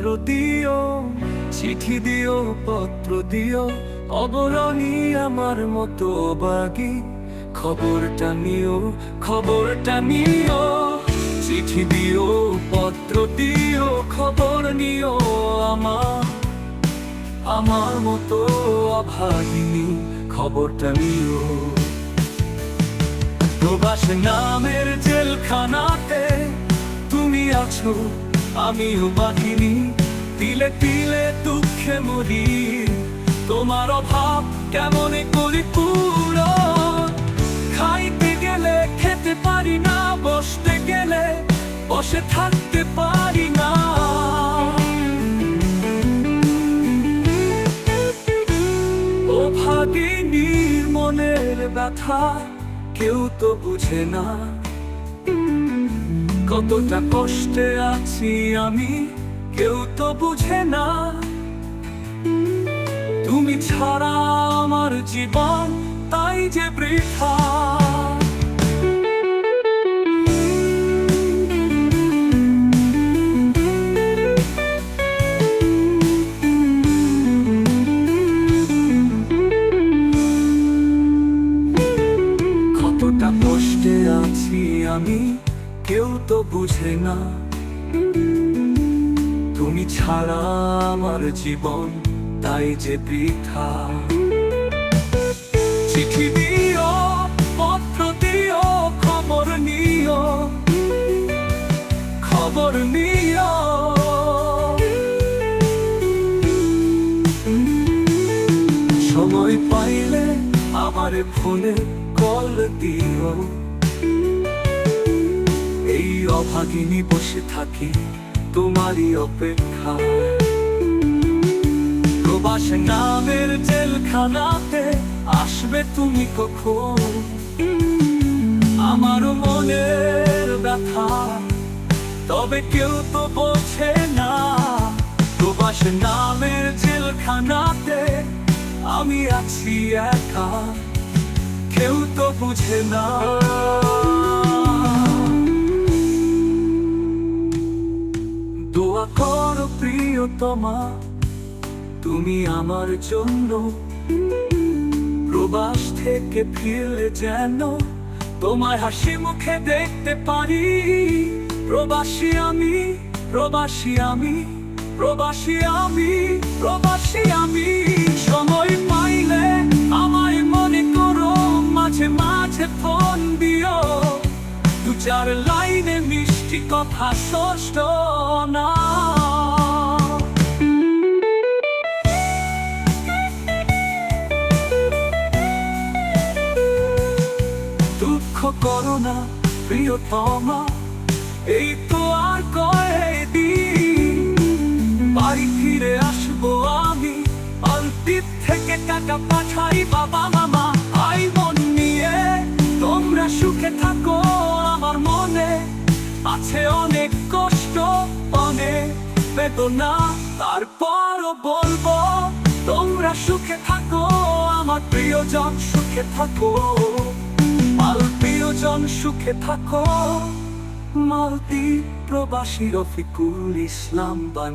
পত্র দিও, চিঠি দিও, পত্র দিও অবরণী আমার মতো বাগি। খবরটা নিও খবরটা নিও, চিঠি দিও, পত্র দিও, খবর নিও আমার। আমার মতো অভাগিনী, খবরটা নিও। প্রবাস নামের জেলখানাতে তুমি আছো আমিও বাহিনী তিলে তিলে দুঃখে মরি। তোমার অভাব কেমন করি পুরো খাইতে গেলে, খেতে পারি না, বসতে গেলে, বসে থাকতে পারি না। ও ভাগিনীর মনের ব্যথা কেউ তো বুঝে না। কতটা কষ্টে আছি আমি, কেউ তো বুঝে না। তুমি ছাড়া আমার জীবন তাই যে বৃথা। কষ্টে আছি আমি কেউ তো বুঝে না। তুমি ছাড়া আমার জীবন, তাই যে বৃথা। চিঠি দিও, পত্র দিও, খবর নিও। খবর নিও। সময় পাইলে আমার ফোনে কল দিও। এই অভাগিনী বসে থাকি তোমারই অপেক্ষা প্রবাস নামের জেলখানাতে আসবে তুমি কখন? আমার মনের ব্যথা, তবে কেউ তো বোঝে না। প্রবাস নামের জেলখানাতে আমি আছি একা, কেউ তো বুঝে না। দোয়া করো প্রিয়তমা, তুমি আমার জন্য। প্রবাস থেকে ফিরলে যেন তোমার হাসি মুখে দেখতে পারি। প্রবাসী আমি প্রবাসী আমি প্রবাসী আমি প্রবাসী আমি। সময় পাইলে আমায় মনে করো, মাঝে মাঝে ফোন দিও। দু চার লাইনে মিষ্টি কথা ষষ্ঠ না। দুঃখ করো না, প্রিয়তমা, এই তো আর কয়েকদিন। বাড়ি ফিরে আসব আমি, অন্তিম থেকে টাকা পাঠাই বাবা মামা আছে অনেক কষ্ট, অনেক বেদনা। তারপরও বলব, তোমরা সুখে থাকো, আমার প্রিয়জন সুখে থাকো। মাল প্রিয়জন সুখে থাকো। মালদ্বীপ প্রবাসী রফিকুল ইসলাম